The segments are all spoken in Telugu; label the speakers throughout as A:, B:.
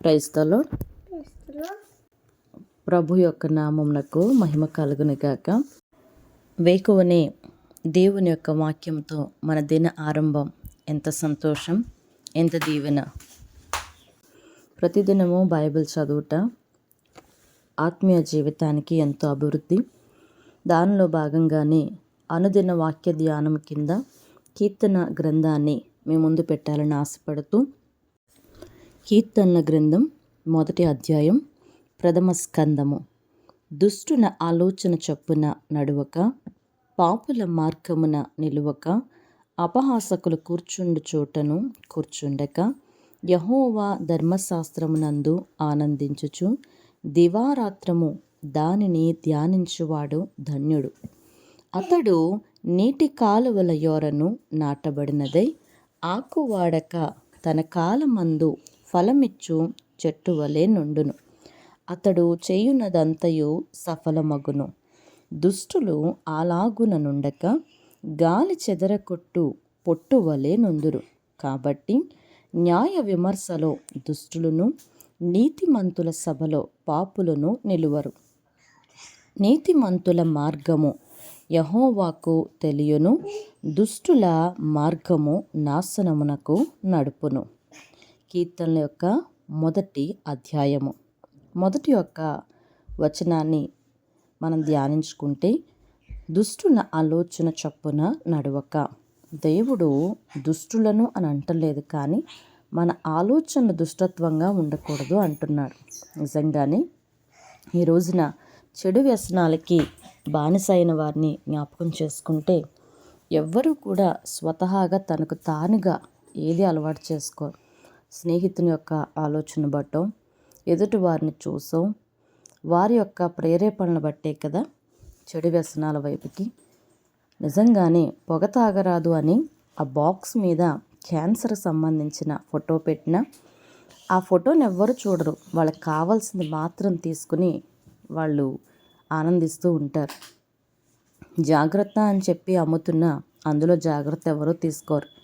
A: క్రైస్తలో ప్రభు యొక్క నామమునకు మహిమ కలుగును గాక వేకువనే దేవుని యొక్క వాక్యంతో మన దిన ఆరంభం. ఎంత సంతోషం ఎంత దీవెన. ప్రతిదినము బైబిల్ చదువుట ఆత్మీయ జీవితానికి ఎంతో అభివృద్ధి. దానిలో భాగంగానే అనుదిన వాక్య ధ్యానం కింద కీర్తన గ్రంథాన్ని మీ ముందు పెట్టాలని ఆశపడుతూ కీర్తనల గ్రంథం మొదటి అధ్యాయం ప్రథమ స్కందము. దుష్టున ఆలోచన చొప్పున నడువక పాపుల మార్గమున నిలువక అపహాసకులు కూర్చుండు చోటను కూర్చుండక యహోవా ధర్మశాస్త్రమునందు ఆనందించుచు దివారాత్రము దానిని ధ్యానించువాడు ధన్యుడు. అతడు నీటి కాలువల యోరను నాటబడినదై ఆకువాడక తన కాలమందు ఫలమిచ్చు చెట్టు వలె నుండును. అతడు చేయునదంతయు సఫలమగును. దుష్టులు అలాగున నుండక గాలి చెదరకొట్టు పొట్టు వలె నుందురు. కాబట్టి న్యాయ విమర్శలో దుష్టులను నీతిమంతుల సభలో పాపులను నిలువరు. నీతిమంతుల మార్గము యహోవాకు తెలియను దుష్టుల మార్గము నాశనమునకు నడుపును. కీర్తనల యొక్క మొదటి అధ్యాయము. మొదటి యొక్క వచనాన్ని మనం ధ్యానించుకుంటే దుష్టుల ఆలోచన చొప్పున నడవక. దేవుడు దుష్టులను అని అంటలేదు కానీ మన ఆలోచన దుష్టత్వంగా ఉండకూడదు అంటున్నాడు. నిజంగానే ఈ రోజున చెడు వ్యసనాలకి బానిసైన వారిని జ్ఞాపకం చేసుకుంటే ఎవ్వరూ కూడా స్వతహాగా తనకు తానుగా ఏది అలవాటు చేసుకో స్నేహితుని యొక్క ఆలోచన బట్టో ఎదుటి వారిని చూసో వారి యొక్క ప్రేరేపణలు బట్టే కదా చెడు వ్యసనాల వైపుకి. నిజంగానే పొగ తాగరాదు అని ఆ బాక్స్ మీద క్యాన్సర్ సంబంధించిన ఫోటో పెట్టిన ఆ ఫోటోని ఎవ్వరు చూడరు. వాళ్ళకి కావాల్సింది మాత్రం తీసుకుని వాళ్ళు ఆనందిస్తూ ఉంటారు. జాగ్రత్త అని చెప్పి అమ్ముతున్న అందులో జాగ్రత్త ఎవరో తీసుకోరు.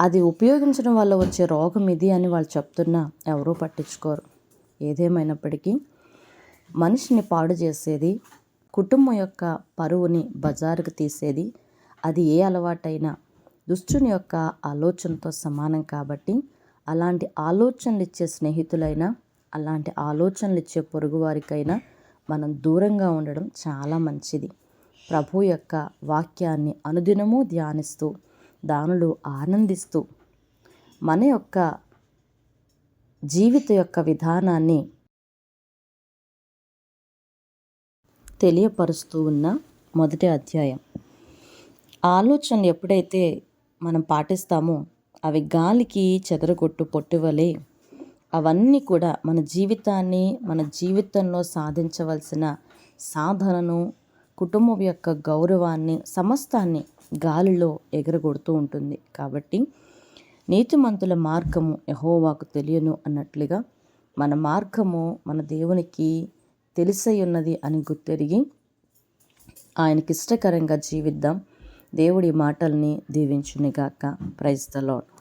A: అది ఉపయోగించడం వల్ల వచ్చే రోగం ఇది అని వాళ్ళు చెప్తున్నా ఎవరూ పట్టించుకోరు. ఏదేమైనప్పటికీ మనిషిని పాడు చేసేది కుటుంబం యొక్క పరువుని బజారుకు తీసేది అది ఏ అలవాటైనా దుష్టుని యొక్క ఆలోచనతో సమానం కాబట్టి అలాంటి ఆలోచనలు ఇచ్చే స్నేహితులైనా అలాంటి ఆలోచనలు ఇచ్చే పొరుగువారికైనా మనం దూరంగా ఉండడం చాలా మంచిది. ప్రభు యొక్క వాక్యాన్ని అనుదినము ధ్యానిస్తూ దానులు ఆనందిస్తూ మన యొక్క జీవిత యొక్క విధానాన్ని తెలియపరుస్తూ ఉన్న మొదటి అధ్యాయం. ఆలోచనలు ఎప్పుడైతే మనం పాటిస్తామో అవి గాలికి చెదరగొట్టు పొట్టువలే అవన్నీ కూడా మన జీవితాన్ని మన జీవితంలో సాధించవలసిన సాధనను కుటుంబం యొక్క గౌరవాన్ని సమస్తాన్ని గాలిలో ఎగరగొడుతూ ఉంటుంది. కాబట్టి నీతిమంతుల మార్గము యహోవాకు తెలియను అన్నట్లుగా మన మార్గము మన దేవునికి తెలిసై ఉన్నది అని గుర్తెరిగి ఆయనకి ఇష్టకరంగా జీవిద్దాం. దేవుడి మాటల్ని దీవించునిగాక. Praise the lord